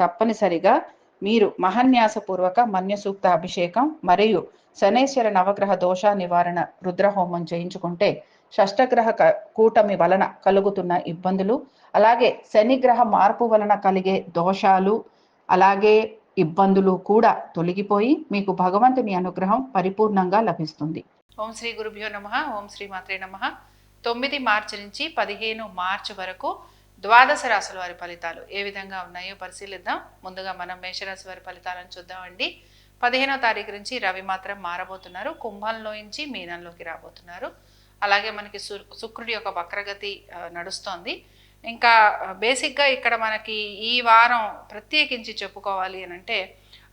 తప్పనిసరిగా మీరు మహన్యాసపూర్వక మన్యసూక్త అభిషేకం మరియు శనేశ్వర నవగ్రహ దోష నివారణ రుద్రహోమం చేయించుకుంటే షష్టగ్రహ క- కూటమి వలన కలుగుతున్న ఇబ్బందులు అలాగే శనిగ్రహ మార్పు వలన కలిగే దోషాలు అలాగే ఇబ్బందులు కూడా తొలగిపోయి మీకు భగవంతుని అనుగ్రహం పరిపూర్ణంగా లభిస్తుంది. ఓం శ్రీ గురుభ్యో నమ ఓం శ్రీ మాత్రే నమ. తొమ్మిది మార్చి నుంచి పదిహేను మార్చి వరకు ద్వాదశ రాశుల వారి ఫలితాలు ఏ విధంగా ఉన్నాయో పరిశీలిద్దాం. ముందుగా మనం మేషరాశి వారి ఫలితాలను చూద్దామండి. పదిహేనో తారీఖు నుంచి రవి మాత్రం మారబోతున్నారు. కుంభంలో నుంచి మీనంలోకి రాబోతున్నారు. అలాగే మనకి సు శుక్రుడి యొక్క వక్రగతి నడుస్తోంది. ఇంకా బేసిక్గా ఇక్కడ మనకి ఈ వారం ప్రత్యేకించి చెప్పుకోవాలి అని అంటే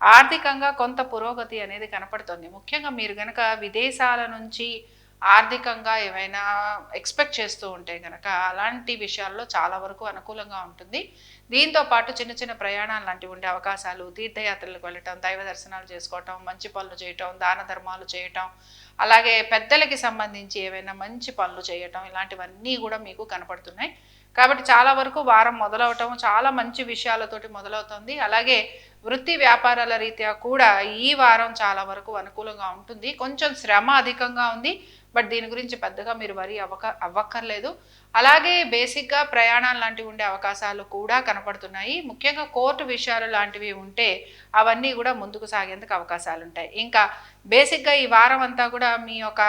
ఆర్థికంగా కొంత పురోగతి అనేది కనపడుతుంది. ముఖ్యంగా మీరు గనక విదేశాల నుంచి ఆర్థికంగా ఏమైనా ఎక్స్పెక్ట్ చేస్తూ ఉంటే కనుక అలాంటి విషయాల్లో చాలా వరకు అనుకూలంగా ఉంటుంది. దీంతో పాటు చిన్న చిన్న ప్రయాణాలు లాంటివి ఉండే అవకాశాలు తీర్థయాత్రలకు వెళ్ళటం దైవ దర్శనాలు చేసుకోవటం మంచి పనులు చేయటం దాన ధర్మాలు చేయటం అలాగే పెద్దలకి సంబంధించి ఏవైనా మంచి పనులు చేయటం ఇలాంటివన్నీ కూడా మీకు కనపడుతున్నాయి. కాబట్టి చాలా వరకు వారం మొదలవటం చాలా మంచి విషయాలతోటి మొదలవుతుంది. అలాగే వృత్తి వ్యాపారాల రీత్యా కూడా ఈ వారం చాలా వరకు అనుకూలంగా ఉంటుంది. కొంచెం శ్రమ అధికంగా ఉంది. బట్ దీని గురించి పెద్దగా మీరు వరి అవ్వక అవ్వక్కర్లేదు. అలాగే బేసిక్గా ప్రయాణాలు లాంటివి ఉండే అవకాశాలు కూడా కనపడుతున్నాయి. ముఖ్యంగా కోర్టు విషయాలు లాంటివి ఉంటే అవన్నీ కూడా ముందుకు సాగేందుకు అవకాశాలు ఉంటాయి. ఇంకా బేసిక్గా ఈ వారం అంతా కూడా మీ యొక్క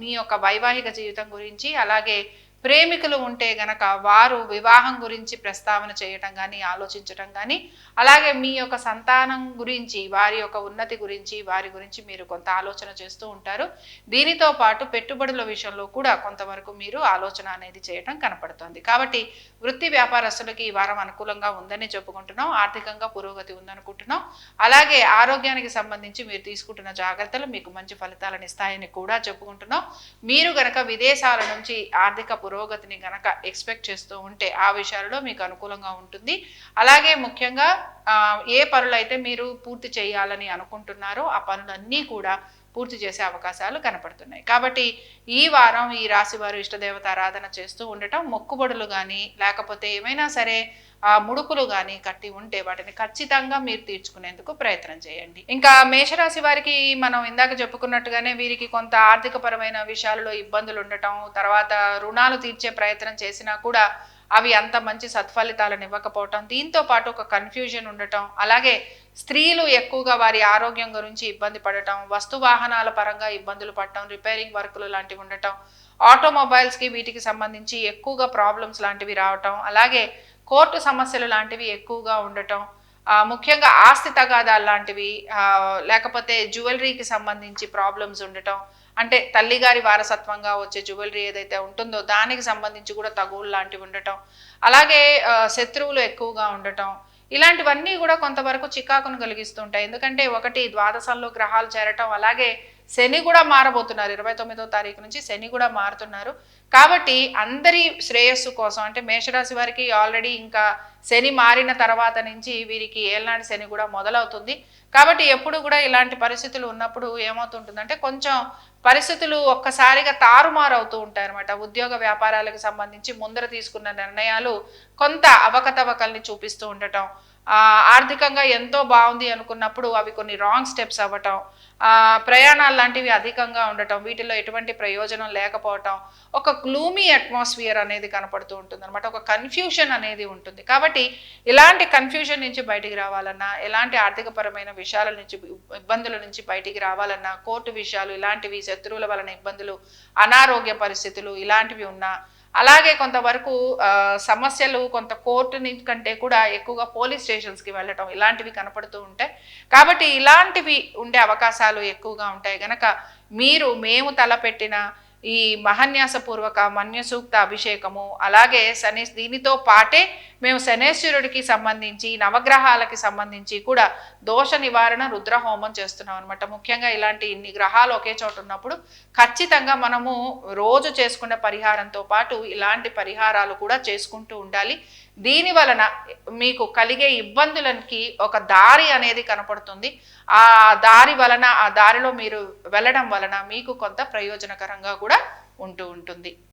మీ యొక్క వైవాహిక జీవితం గురించి అలాగే ప్రేమికులు ఉంటే గనక వారు వివాహం గురించి ప్రస్తావన చేయటం కానీ ఆలోచించటం కానీ అలాగే మీ యొక్క సంతానం గురించి వారి యొక్క ఉన్నతి గురించి వారి గురించి మీరు కొంత ఆలోచన చేస్తూ ఉంటారు. దీనితో పాటు పెట్టుబడుల విషయంలో కూడా కొంతవరకు మీరు ఆలోచన అనేది చేయటం కనపడుతుంది. కాబట్టి వృత్తి వ్యాపారస్తులకి ఈ వారం అనుకూలంగా ఉందని చెప్పుకుంటున్నాం ఆర్థికంగా పురోగతి ఉందనుకుంటున్నాం. అలాగే ఆరోగ్యానికి సంబంధించి మీరు తీసుకుంటున్న జాగ్రత్తలు మీకు మంచి ఫలితాలను ఇస్తాయని కూడా చెప్పుకుంటున్నాం. మీరు గనక విదేశాల నుంచి ఆర్థిక పురోగతిని గనక ఎక్స్పెక్ట్ చేస్తూ ఉంటే ఆ విషయాలలో మీకు అనుకూలంగా ఉంటుంది. అలాగే ముఖ్యంగా ఏ పనులు అయితే మీరు పూర్తి చేయాలని అనుకుంటున్నారో ఆ పనులన్నీ కూడా పూర్తి చేసే అవకాశాలు కనపడుతున్నాయి. కాబట్టి ఈ వారం ఈ రాశి వారు ఇష్టదేవత ఆరాధన చేస్తూ ఉండటం మొక్కుబడులు కానీ లేకపోతే ఏమైనా సరే ఆ ముడుకులు కానీ కట్టి ఉంటే వాటిని ఖచ్చితంగా మీరు తీర్చుకునేందుకు ప్రయత్నం చేయండి. ఇంకా మేషరాశి వారికి మనం ఇందాక చెప్పుకున్నట్టుగానే వీరికి కొంత ఆర్థికపరమైన విషయాలలో ఇబ్బందులు ఉండటం తర్వాత రుణాలు తీర్చే ప్రయత్నం చేసినా కూడా అవి అంత మంచి సత్ఫలితాలను ఇవ్వకపోవటం దీంతో పాటు ఒక కన్ఫ్యూజన్ ఉండటం అలాగే స్త్రీలు ఎక్కువగా వారి ఆరోగ్యం గురించి ఇబ్బంది పడటం వస్తు వాహనాల పరంగా ఇబ్బందులు పడటం రిపేరింగ్ వర్కులు లాంటివి ఉండటం ఆటోమొబైల్స్కి వీటికి సంబంధించి ఎక్కువగా ప్రాబ్లమ్స్ లాంటివి రావటం అలాగే కోర్టు సమస్యలు లాంటివి ఎక్కువగా ఉండటం ముఖ్యంగా ఆస్తి తగాదాలు లాంటివి లేకపోతే జ్యువెలరీకి సంబంధించి ప్రాబ్లమ్స్ ఉండటం అంటే తల్లిగారి వారసత్వంగా వచ్చే జ్యువెలరీ ఏదైతే ఉంటుందో దానికి సంబంధించి కూడా తగువులు లాంటివి ఉండటం అలాగే శత్రువులు ఎక్కువగా ఉండటం ఇలాంటివన్నీ కూడా కొంతవరకు చికాకును కలిగిస్తుంటాయి. ఎందుకంటే ఒకటి ద్వాదశంలో గ్రహాలు చేరటం అలాగే శని కూడా మారబోతున్నారు. ఇరవై తొమ్మిదో తారీఖు నుంచి శని కూడా మారుతున్నారు. కాబట్టి అందరి శ్రేయస్సు కోసం అంటే మేషరాశి వారికి ఆల్రెడీ ఇంకా శని మారిన తర్వాత నుంచి వీరికి ఏళ్ళనాటి శని కూడా మొదలవుతుంది. కాబట్టి ఎప్పుడు కూడా ఇలాంటి పరిస్థితులు ఉన్నప్పుడు ఏమవుతుంటుందంటే కొంచెం పరిస్థితులు ఒక్కసారిగా తారుమారు అవుతూ ఉంటాయి అనమాట ఉద్యోగ వ్యాపారాలకు సంబంధించి ముందర తీసుకున్న నిర్ణయాలు కొంత అవకతవకల్ని చూపిస్తూ ఉండటం ఆర్థికంగా ఎంతో బాగుంది అనుకున్నప్పుడు అవి కొన్ని రాంగ్ స్టెప్స్ అవ్వటం ప్రయాణాలు లాంటివి అధికంగా ఉండటం వీటిలో ఎటువంటి ప్రయోజనం లేకపోవటం ఒక గ్లూమీ అట్మాస్ఫియర్ అనేది కనపడుతూ ఉంటుంది అనమాట ఒక కన్ఫ్యూషన్ అనేది ఉంటుంది. కాబట్టి ఇలాంటి కన్ఫ్యూషన్ నుంచి బయటికి రావాలన్నా ఎలాంటి ఆర్థికపరమైన విషయాల నుంచి ఇబ్బందుల నుంచి బయటికి రావాలన్నా కోర్టు విషయాలు ఇలాంటివి శత్రువుల వలన ఇబ్బందులు అనారోగ్య పరిస్థితులు ఇలాంటివి ఉన్నా అలాగే కొంతవరకు సమస్యలు కొంత కోర్టుని కంటే కూడా ఎక్కువగా పోలీస్ స్టేషన్స్కి వెళ్ళటం ఇలాంటివి కనపడుతూ ఉంటాయి కాబట్టి ఇలాంటివి ఉండే అవకాశాలు ఎక్కువగా ఉంటాయి గనక మీరు మేము తలపెట్టిన ఈ మహన్యాసపూర్వక మన్యసూక్త అభిషేకము అలాగే శని దీనితో పాటే మేము శనేశ్వరుడికి సంబంధించి నవగ్రహాలకి సంబంధించి కూడా దోష నివారణ రుద్రహోమం చేస్తున్నాం అనమాట ముఖ్యంగా ఇలాంటి ఇన్ని గ్రహాలు ఒకే చోట ఉన్నప్పుడు ఖచ్చితంగా మనము రోజు చేసుకునే పరిహారంతో పాటు ఇలాంటి పరిహారాలు కూడా చేసుకుంటూ ఉండాలి. దీని వలన మీకు కలిగే ఇబ్బందులకి ఒక దారి అనేది కనపడుతుంది. ఆ దారి వలన ఆ దారిలో మీరు వెళ్ళడం వలన మీకు కొంత ప్రయోజనకరంగా కూడా ఉంటూ ఉంటుంది.